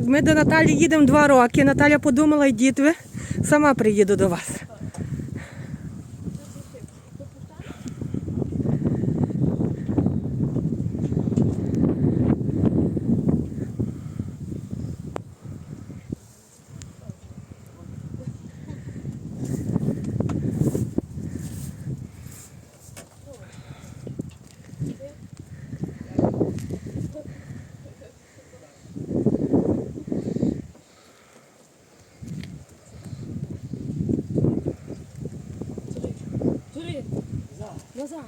Так, ми до Наталі їдемо два роки. Наталя подумала, йдіть ви, сама приїду до вас. Туди. Назад.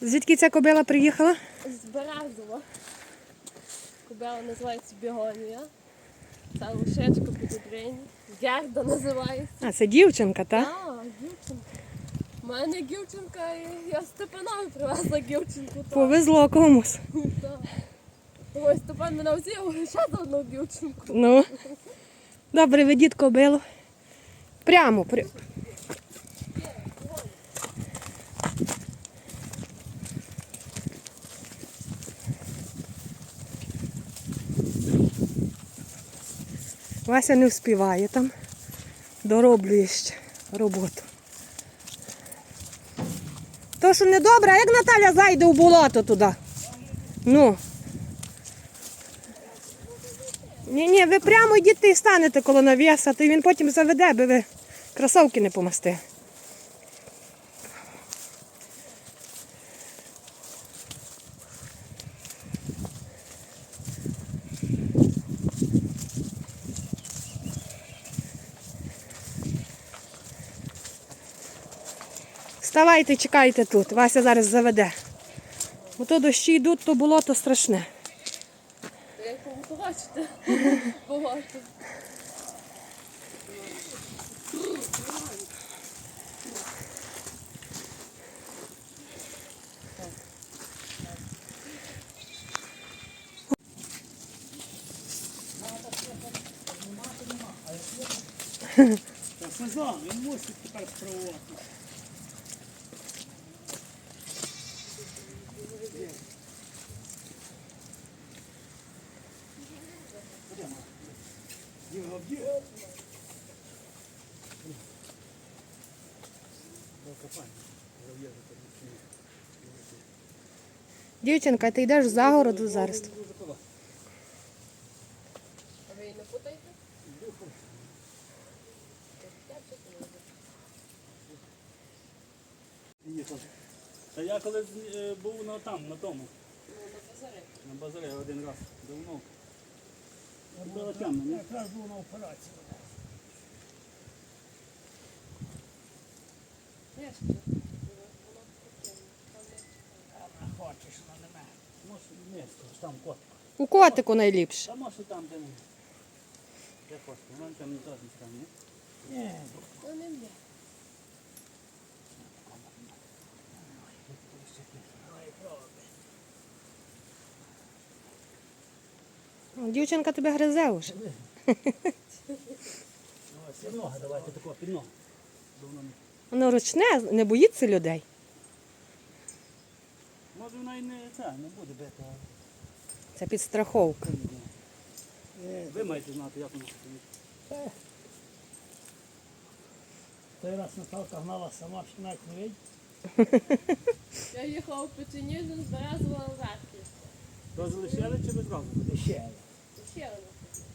Звідки ця кобила приїхала? З Березова. Кобела називається Бігонія. Це лошечка підібрені. Герда називається. А, це дівчинка, так? А, дівчинка. У мене дівчинка, і я Степанові привезла дівчинку. так. Повезло комусь. Так. Ось Степан мене взяв ще за одну дівчинку. Ну. Добре, ведіть кобилу. Прямо. При... Вася не вспіває там. Дороблює ще роботу. То, що не добре, а як Наталя зайде в болото туди? Ну. Ні, ні, ви прямо йдіть і станете коло навіса, то він потім заведе, би ви кросовки не помасти. Вставайте, чекайте тут, Вася зараз заведе. Бо то дощі йдуть, то болото страшне. Побачите, багато. Сезон, він мусить тепер справувати. Його б'є. Дівчинка, ти йдеш в загороду зараз. А ви її не путаєте? Та я коли е, був на там, на тому, на базарі. на базарі один раз, давно. Було темно, ні? Якраз був на операції. Ні, що? Воно таке, там не Хочеш. Може, ні, там кот. У котику найліпше. Та може там, де не. Я хочу, вон там не теж там, ні? Ні. Ну, не. Дівчинка тебе гризе вже. Під ноги давайте тако, під ноги. Давно не. Воно ручне, не боїться людей. Може вона і не це, не буде бити, Це підстраховка. ви маєте знати, як вона стоїть. Той раз Наталка гнала сама, що навіть не видь. Я їхала в Печеніжин з Березова верхи. То залишили чи зразу? Ще. Ще одну.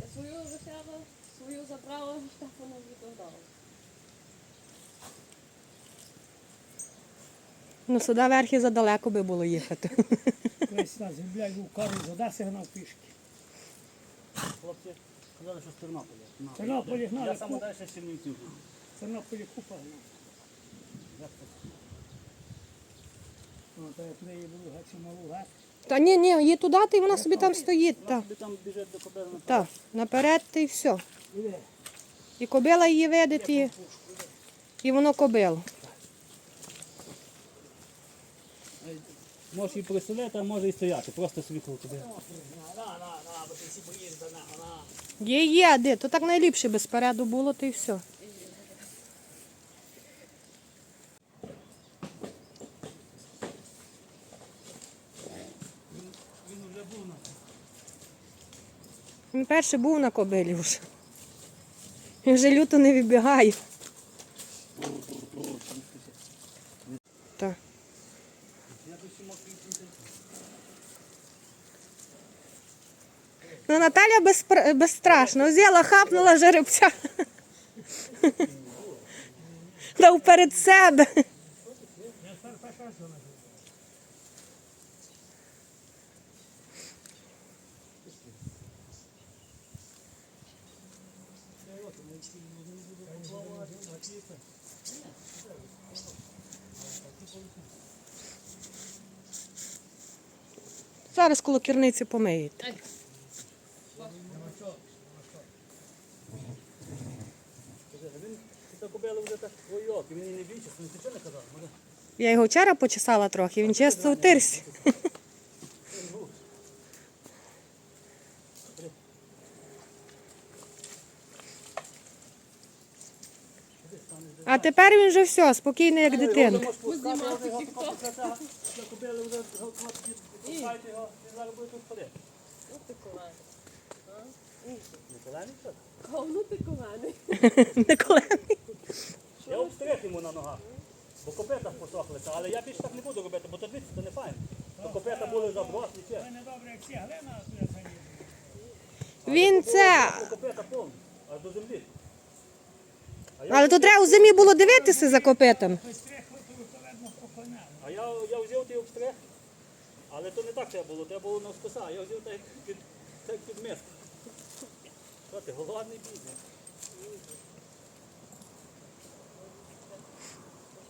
Я свою лишила, свою забрала, Штефану віддала. Ну, сюди верхи задалеко би було їхати. Колись нас гублять був кару з Одеси гнав пішки. Хлопці казали, що з Тернополя. Тернополі гнали, Я саме ку- далі з Чернівців. Тернополі купа гнав. Як це? О, як неї було геть малу геть. Та ні, ні, її туди, та й вона собі там стоїть. Вона Та, собі там біжить до кобили на та, наперед та й все. Іде. І кобила її видить, і, і воно кобило. Можеш і присидити, а може і стояти. Просто світло туди. Є, є, де, то так найліпше без переду було, то і все. Він вже був на Він перший був на кобилі вже. Він вже люто не вибігає. Ну, Наталя безпр- безстрашна. Взяла, хапнула жеребця. Дав перед себе. Зараз коло керниці помиєте. Та кобила вже так ой-ок, він і не більше, він нічого не казав. Я його вчора почесала трохи, він чисто втирся. А тепер він вже все, спокійний, як дитинка. Познімати тік-ток. Та кобила вже галтувати, пускайте його, він зараз буде тут ходити. Ну ти колений. Не колений що? Говно ти колений. Не колений. Я обстриг йому на ногах. Бо копита посохлися, але я більше так не буду робити, бо то дивіться, це не файно. Бо копита були заброслі, як то я це не Він це. Копита повні, аж до землі. Але то треба у зимі було дивитися за копитом. То. А я, я взяв той обстриг, але то не так треба було, треба було навскоса. Я взяв так під, так під миску. Що ти, голодний бідний? Чим? Ой, то-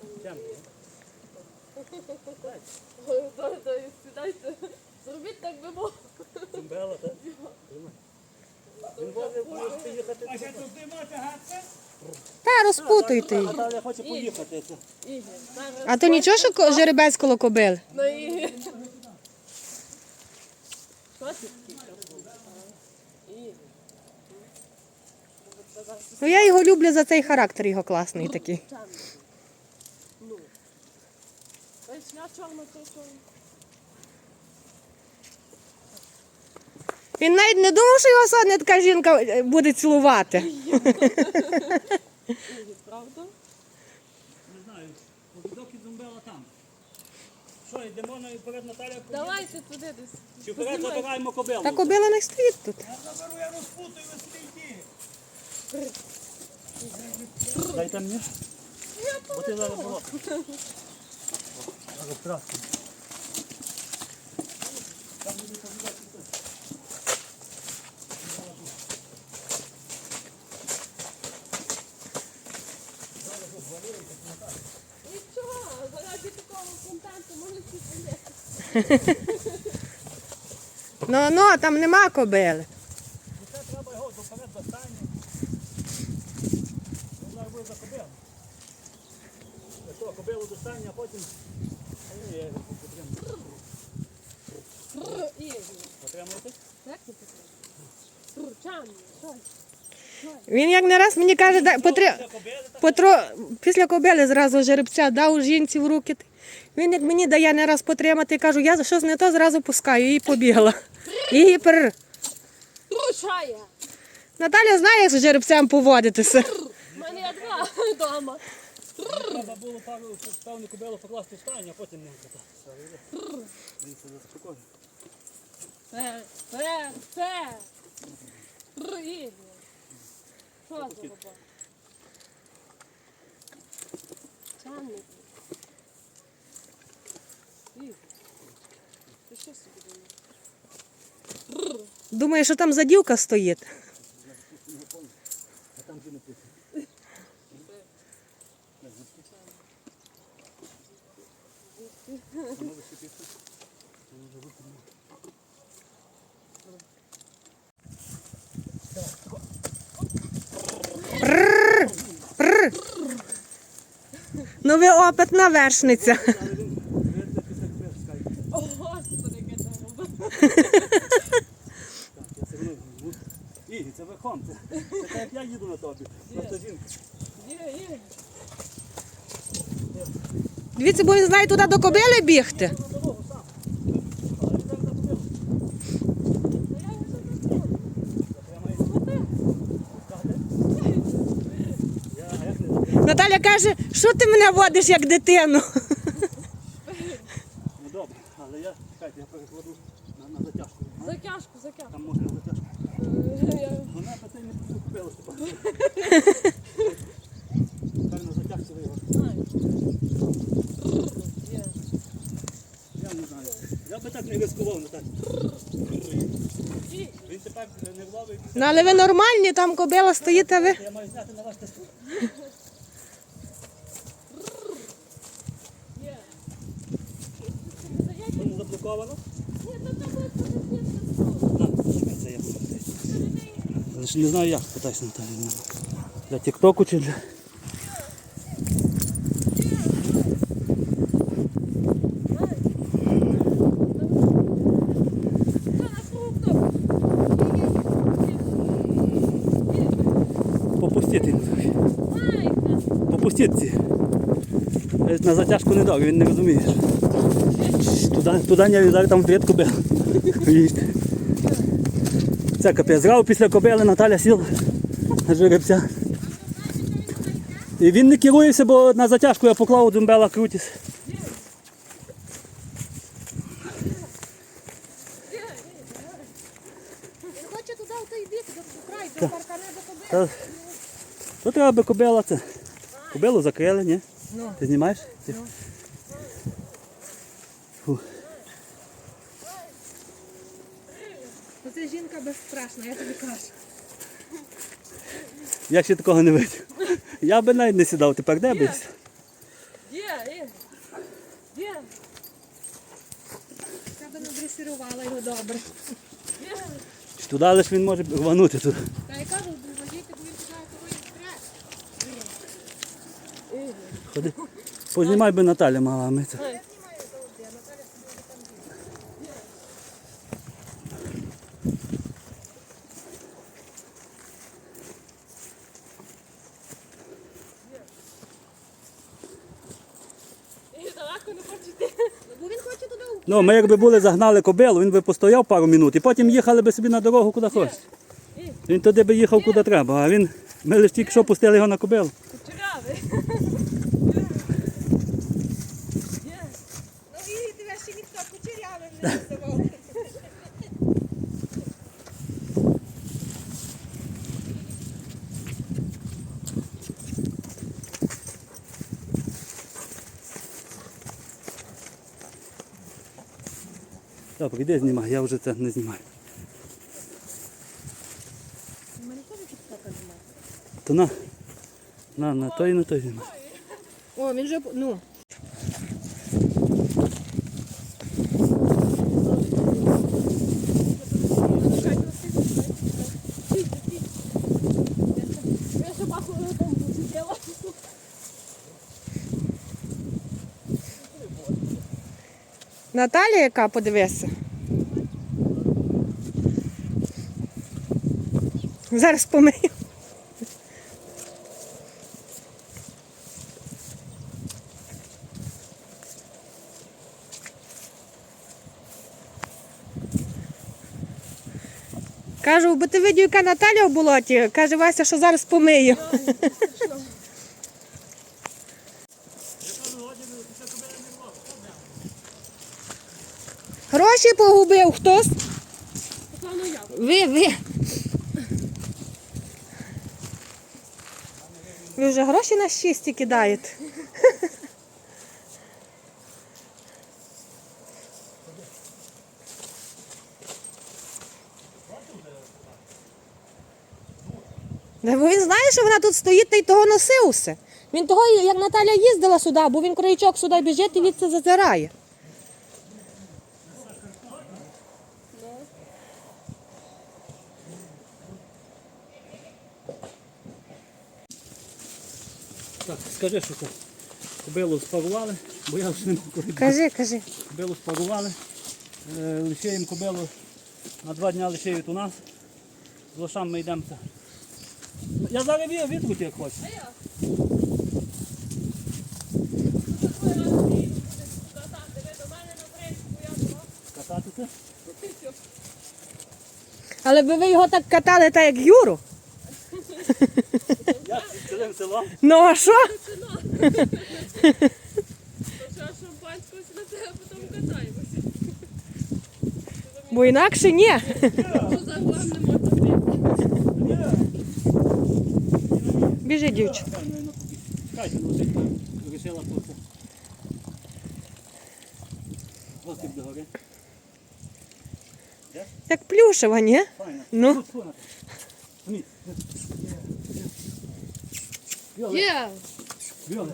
то Сідайте. Зробіть так би мов. Цимбела, так? Він може поїхати. А ще тут нема тягатися? Та розпутуйте її. Наталя хоче поїхати. це. Ігор, зараз А то нічого, що жеребець коло такий красивий? Ігор. Ну я його люблю за цей характер його класний такий. Чемний. Ну. Ось я чорна, то що. Він навіть не думав, що його сьогодні така жінка е, буде цілувати. Правда? Не знаю, доки зумбела там. Що, йдемо на перед Наталя? Давайте туди десь. Чи вперед забираємо кобилу? Та кобила не стоїть тут. Я заберу, я розпутаю, ви сліді. Дайте мені. Бо ти зараз було. Нічого, заради такого контенту можна всі Ну ну, там нема кобили. Це треба його доперед достання. Він зараз буде за кобилу. Що, кобилу достання, а потім... Він як не раз мені каже, кобили, так? потро... після кобили зразу жеребця дав жінці в руки. Він як мені дає не раз потримати, кажу, я щось не то зразу пускаю і побігла. І пер. Рушає! Наталя знає, як з жеребцем поводитися. У мене є два вдома. Треба було певну кобилу покласти в стайню, а потім не кататися. Це. Це, це, це. Що за робота? Ігор. Ти що собі думаєш? Думаю, що там задівка стоїть. А там вже не пише. Ну ви опитна вершниця. О, Господи, яке це робить. Ігор, це верхом. Це, як я їду на тобі. Просто жінка. Дивіться, бо він знає туди до кобили бігти. Наталя каже, що ти мене водиш як дитину? Ну добре, але я чекайте, я перекладу на, на затяжку. Затяжку, затяжку. Там може затяжку. Е, Вона це не купила. Типу. Ті. Не вловить. Ну але ви нормальні, там кобила стоїть, а ви. Я маю зняти на ваш тесту. Воно заблоковано. Не знаю як, питайся Наталі. Для тіктоку чи для... Попустити. Попустити ці. На затяжку не дав, він не розуміє. Туди, туди не віддав, там вперед кобила. Це капець. Зразу після кобили Наталя сіла на жеребця. І він не керується, бо на затяжку я поклав думбела крутіс. Він хоче туди в той бік, до край, до паркана до кобили. Та, то треба би кобила це. Кобилу закрили, ні? Ну. Ти знімаєш? Фу. Оце жінка безстрашна, я тобі кажу. Я ще такого не бачив. Я би навіть не сідав, тепер де бись? Є, є. Є. Я би надресирувала його добре. Є. Туди лише він може рванути туди. Та я кажу, возіть, бо він туди того і стрес. Ходи. Познімай би Наталя мала, а ми це. І далеко не хочете. Бо він хоче туди у Ну, ми якби були загнали кобилу, він би постояв пару минут і потім їхали би собі на дорогу куди хочеш. Він туди би їхав куди треба, а він. Ми лише тільки що пустили його на кобилу. Кучерявий. Є. Ну і тебе ще ніхто кучерявим не називав. Добре, іди знімай, я вже це не знімаю. То на, на, на той і на той знімай. О, він вже, ну. Я ще баху на тому сиділа. Наталя, яка подивися. Зараз помию. Кажу, бо ти видів, яка Наталя в болоті. Каже Вася, що зараз помию. Гроші погубив хтось. Ви, ви. Ви вже гроші на щисті кидаєте. Да, бо він знає, що вона тут стоїть та й того носився. Він того, як Наталя їздила сюди, бо він краєчок сюди біжить і від це зазирає. Так, скажи, що. Кобилу спарували, бо я вже не можу корити. Кажи, кажи. Кобилу спарували. Е, Лишаємо кобилу на два дні лишають у нас. З лошам ми йдемо. Я зараз ві- відкрутю, як хочеш. Кататися. Але би ви його так катали, так як Юру. Я Цілим селом. Ну а що? Почала шампанського сідати, а потім катаємося. Бо інакше ні. Що за углом не можна прийти. Біжи, дівчинка. Чекайте, ну вже там вирішила просто. Ось як догори. Як плюшева, ні? Файно. Ну. Фу, фу, на. Ні. Віоле.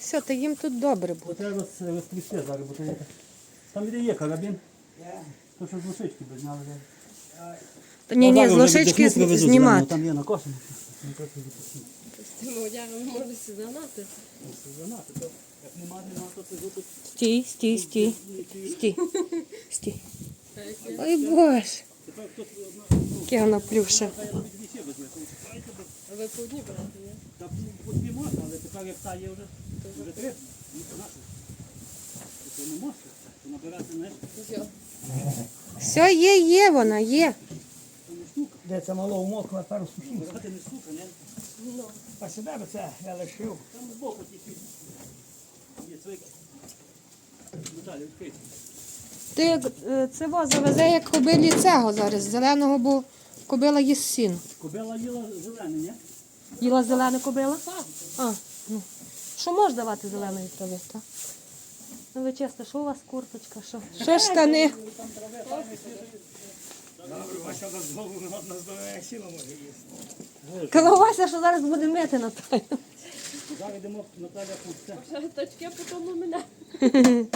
Все, та їм тут добре буде. треба роз- розтрясти зараз, бо то є. Там де є карабін. То що з лошички би зняли. Та ні, ні, з лошички знімати. Там є на кошені. То сижу тут. Стій, стій, стій. Стій. Стій. Ой боже. Тепер хтось одна. Яке воно плюше. Ви по одній брати, є? Ну, по дві можна, але тепер як та є вже, вже три. Ну, то нашу. Це не можна. То набирати, знаєш, Все. Все, є, є вона, є. це не штука. Де це мало умокла, пару сушів. Набирати не штука, не? А сюди би це я лишив. Там збоку тільки. Є цвик. Наталі, відкрити. Ти е, це во завезе як кобилі цього зараз, зеленого, бо кобила їсть сін. Кобила їла зелене, ні? Їла зелена кобила? А, ну. Що можеш давати зеленої трави, так? Ну ви чесно, що у вас курточка? Що? Що штани? Добре, ваша знову на здоров'я сіла може їсти. Калавася, що зараз буде мити Наталя. Зараз йдемо Наталя. Ще точки потім у мене.